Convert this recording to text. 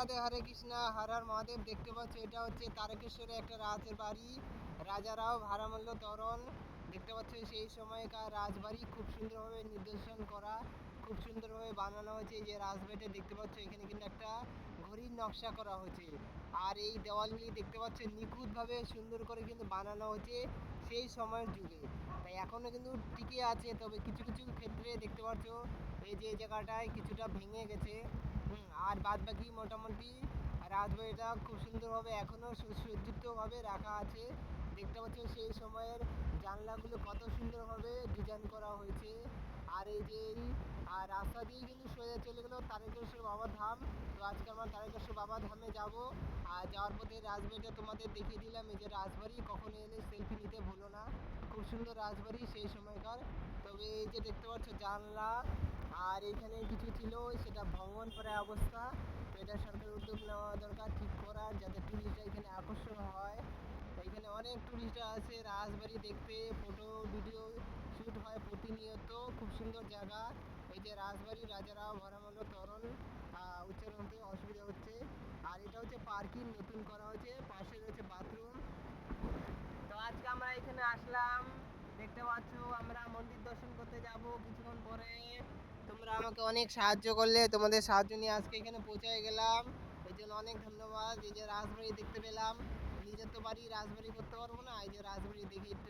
রাধে হরে কৃষ্ণা, হর হর মহাদেব। দেখতে পাচ্ছ, এটা হচ্ছে তারকেশ্বরে একটা রাজের বাড়ি। রাজারাও ভাড়ামূল্য তরণ দেখতে পাচ্ছ, সেই সময়কার রাজবাড়ি খুব সুন্দরভাবে নির্দেশন করা, খুব সুন্দরভাবে বানানো হয়েছে। যে রাজবাড়িটা দেখতে পাচ্ছ, এখানে কিন্তু একটা ঘড়ির নকশা করা হয়েছে। আর এই দেওয়ালগুলি দেখতে পাচ্ছ নিখুঁতভাবে সুন্দর করে কিন্তু বানানো হয়েছে সেই সময়ের যুগে। তাই এখনও কিন্তু টিকে আছে, তবে কিছু কিছু ক্ষেত্রে দেখতে পাচ্ছ, এই যে জায়গাটায় কিছুটা ভেঙে গেছে। আর বাদ বাকি মোটামুটি রাজবাড়িটা খুব সুন্দরভাবে এখনও সুসজ্জিতভাবে রাখা আছে। দেখতে পাচ্ছ সেই সময়ের জানলাগুলো কত সুন্দরভাবে ডিজাইন করা হয়েছে। আর এই যে এই আর রাস্তা দিয়ে কিন্তু সোজা চলে গেলো তারকেশ্বর বাবা ধাম। তো আজকে আমরা তারকেশ্বর বাবা ধামে যাব। আর যাওয়ার পথে রাজবাড়িটা তোমাদের দেখিয়ে দিলাম, এই যে রাজবাড়ি, কখনো এলে সেলফি নিতে ভুলো না। খুব সুন্দর রাজবাড়ি সেই সময়কার। তবে এই যে দেখতে পাচ্ছ জানলা, আর এখানে কিছু ছিল, সেটা ভ্রমণ করার অবস্থা। এটা সরকারের উদ্যোগ নেওয়া দরকার, ঠিক করার, যাতে টুরিস্টরা এখানে আকর্ষণ হয়। এখানে অনেক টুরিস্টরা আছে রাজবাড়ি দেখতে ফটো ভিডিও শ্যুট হয় প্রতিনিয়ত। খুব সুন্দর জায়গা। যে রাজবাড়ি রাজারা ভরামূল্য তরণ আহ, উচ্চারণ হতে অসুবিধা হচ্ছে। আর এটা হচ্ছে পার্কিং নতুন করা হয়েছে। পাশে রয়েছে বাথরুম। তো আজকে আমরা এখানে আসলাম। দেখতে পাচ্ছ আমরা মন্দির দর্শন করতে যাব কিছুক্ষণ পরে। তোমরা আমাকে অনেক সাহায্য করলে তোমাদের সাহায্য নিয়ে আজকে এখানে পৌঁছায় গেলাম। এই জন্য অনেক ধন্যবাদ। এই যে রাজবাড়ি দেখতে পেলাম। নিজের তো বাড়ি রাজবাড়ি করতে পারব না এই যে রাজবাড়ি দেখে একটু